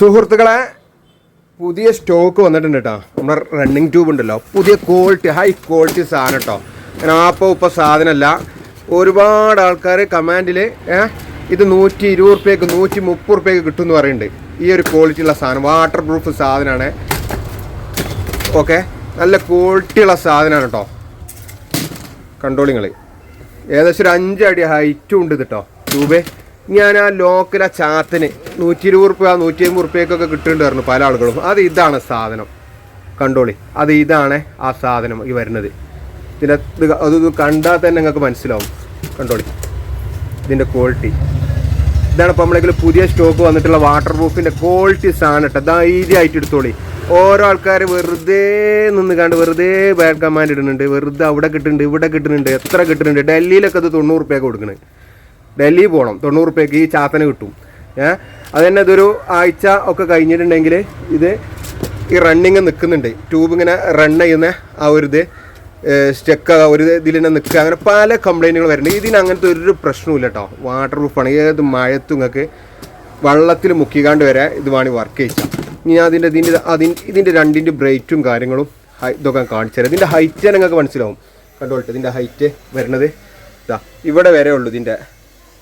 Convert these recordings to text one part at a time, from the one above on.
സുഹൃത്തുക്കളെ പുതിയ സ്റ്റോക്ക് വന്നിട്ടുണ്ട് കേട്ടോ നമ്മുടെ റണ്ണിങ് ട്യൂബ് ഉണ്ടല്ലോ. പുതിയ ക്വാളിറ്റി ഹൈ ക്വാളിറ്റി സാധനം കേട്ടോ നാൽപ്പത് മുപ്പത് സാധനമല്ല. ഒരുപാട് ആൾക്കാർ കമാൻഡിൽ ഇത് നൂറ്റി ഇരുപത് റുപ്യക്ക് നൂറ്റി മുപ്പത് റുപ്യക്ക് കിട്ടും എന്ന് പറയുന്നുണ്ട് ഈ ഒരു ക്വാളിറ്റി ഉള്ള സാധനം വാട്ടർ പ്രൂഫ് സാധനമാണ് ഓക്കെ? നല്ല ക്വാളിറ്റി ഉള്ള സാധനമാണ് കേട്ടോ കൺട്രോളിങ്ങൾ ഏകദേശം ഒരു അഞ്ചടി ഹൈറ്റും ഉണ്ട് ഇത് കേട്ടോ ട്യൂബ് ഞാൻ ആ ലോക്കൽ ആ ചാത്തിന് നൂറ്റി ഇരുപത് റുപ്യ നൂറ്റി അമ്പത് റുപ്യക്കൊക്കെ കിട്ടുന്നുണ്ടായിരുന്നു പല ആളുകളും. അത് ഇതാണ് സാധനം. കണ്ടോളി. അത് ഇതാണ് ആ സാധനം ഈ വരുന്നത്. ഇതിന്റെ അത് കണ്ടാൽ തന്നെ നിങ്ങൾക്ക് മനസ്സിലാവും. കണ്ടോളി. ഇതിന്റെ ക്വാളിറ്റി ഇതാണ് ഇപ്പോൾ നമ്മളെങ്കിലും പുതിയ സ്റ്റോക്ക് വന്നിട്ടുള്ള വാട്ടർ പ്രൂഫിന്റെ ക്വാളിറ്റി സാധനം കേട്ടോ. ധൈര്യമായിട്ട് എടുത്തോളി. ഓരോ ആൾക്കാർ വെറുതെ നിന്ന് കണ്ട് വെറുതെ ബാഡ് കമാൻഡ് ഇടുന്നുണ്ട്. വെറുതെ അവിടെ കിട്ടുന്നുണ്ട് ഇവിടെ കിട്ടുന്നുണ്ട് എത്ര കിട്ടുന്നുണ്ട്. ഡൽഹിയിലൊക്കെ അത് തൊണ്ണൂറ് റുപ്യൊക്കെ കൊടുക്കണത് ഡൽഹി പോകണം തൊണ്ണൂറ് റുപ്യക്ക് ഈ ചാത്തന കിട്ടും. ഏഹ് അത് തന്നെ ഇതൊരു ആഴ്ച ഒക്കെ കഴിഞ്ഞിട്ടുണ്ടെങ്കിൽ ഇത് ഈ റണ്ണിങ് നിൽക്കുന്നുണ്ട് ട്യൂബ് ഇങ്ങനെ റൺ ചെയ്യുന്ന ആ ഒരു ഇത് സ്റ്റെക്ക് ഒരു ഇതിൽ തന്നെ നിൽക്കുക അങ്ങനെ പല കംപ്ലൈന്റുകൾ വരുന്നുണ്ട്. ഇതിന് അങ്ങനത്തെ ഒരു പ്രശ്നമില്ല കേട്ടോ വാട്ടർ പ്രൂഫാണ് ഏത് മഴത്തും നിങ്ങൾക്ക് വെള്ളത്തിൽ മുക്കിക്കാണ്ട് വരെ ഇത് വേണമെങ്കിൽ വർക്ക് ചെയ്യിച്ചാൽ ഇനി അതിന്റെ ഇതിന്റെ അതിന് ഇതിന്റെ രണ്ടിന്റെ ബ്രേറ്റും കാര്യങ്ങളും ഇതൊക്കെ കാണിച്ചു തരാം. ഇതിന്റെ ഹൈറ്റ് നിങ്ങൾക്ക് മനസ്സിലാവും. കണ്ടോട്ടെ ഇതിന്റെ ഹൈറ്റ് വരുന്നത്. ഇതാ ഇവിടെ വരെ ഉള്ളൂ ഇതിന്റെ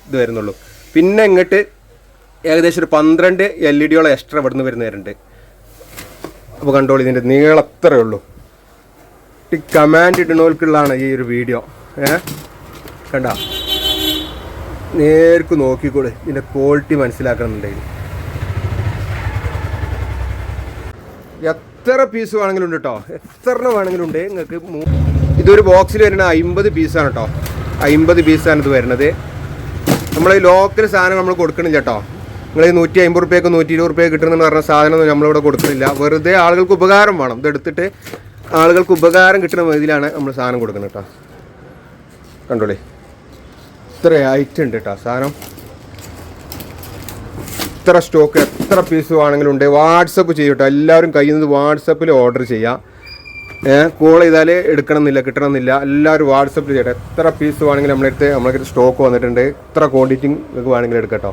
ഇത് വരുന്നുള്ളൂ. പിന്നെ ഇങ്ങോട്ട് ഏകദേശം ഒരു പന്ത്രണ്ട് എൽ ഇ ഡിയോളം എക്സ്ട്രാ ഇവിടുന്ന് വരുന്ന വരുന്നുണ്ട് അപ്പോൾ കണ്ടോളൂ ഇതിന്റെ നീളം അത്രയേ ഉള്ളൂ. ഈ കമാൻഡ് ഇടുന്നവർക്കുള്ളതാണ് ഈ ഒരു വീഡിയോ ഏ? കണ്ട? നേർക്ക് നോക്കിക്കോളൂ. ഇതിന്റെ ക്വാളിറ്റി മനസ്സിലാക്കണമെന്നുണ്ടെങ്കിൽ എത്ര പീസ് വേണമെങ്കിലും ഉണ്ട് കേട്ടോ എത്ര വേണമെങ്കിലും ഉണ്ട്. നിങ്ങൾക്ക് ഇതൊരു ബോക്സിൽ വരുന്ന അമ്പത് പീസാണ് കേട്ടോ അമ്പത് പീസാണ് ഇത് വരുന്നത്. നമ്മൾ ഈ ലോക്കൽ സാധനം നമ്മൾ കൊടുക്കണില്ല കേട്ടോ. നിങ്ങൾ ഈ നൂറ്റി അമ്പത് റുപ്യക്ക് നൂറ്റി ഇരുപത് റുപ്യ കിട്ടുന്നെന്ന് പറഞ്ഞ സാധനമൊന്നും നമ്മളിവിടെ കൊടുക്കുന്നില്ല വെറുതെ ആളുകൾക്ക് ഉപകാരം വേണം. ഇതെടുത്തിട്ട് ആളുകൾക്ക് ഉപകാരം കിട്ടുന്ന രീതിയിലാണ് നമ്മൾ സാധനം കൊടുക്കുന്നത് കേട്ടോ. കണ്ടോളേ. ഇത്ര ഐറ്റം ഉണ്ട് കേട്ടോ സാധനം. ഇത്ര സ്റ്റോക്ക് എത്ര പീസ് വേണമെങ്കിലും ഉണ്ട്. വാട്സപ്പ് ചെയ്യട്ടോ എല്ലാവരും കഴിയുന്നത് വാട്സപ്പിൽ ഓർഡർ ചെയ്യാം. കോൾ ചെയ്താൽ എടുക്കണമെന്നില്ല കിട്ടണമെന്നില്ല. എല്ലാവരും വാട്സപ്പിൽ ചെയ്യട്ടെ. എത്ര പീസ് വേണമെങ്കിലും നമ്മളെടുത്ത് നമ്മളെ സ്റ്റോക്ക് വന്നിട്ടുണ്ട്. എത്ര ക്വാണ്ടിറ്റി നിങ്ങൾക്ക് വേണമെങ്കിലും എടുക്കട്ടോ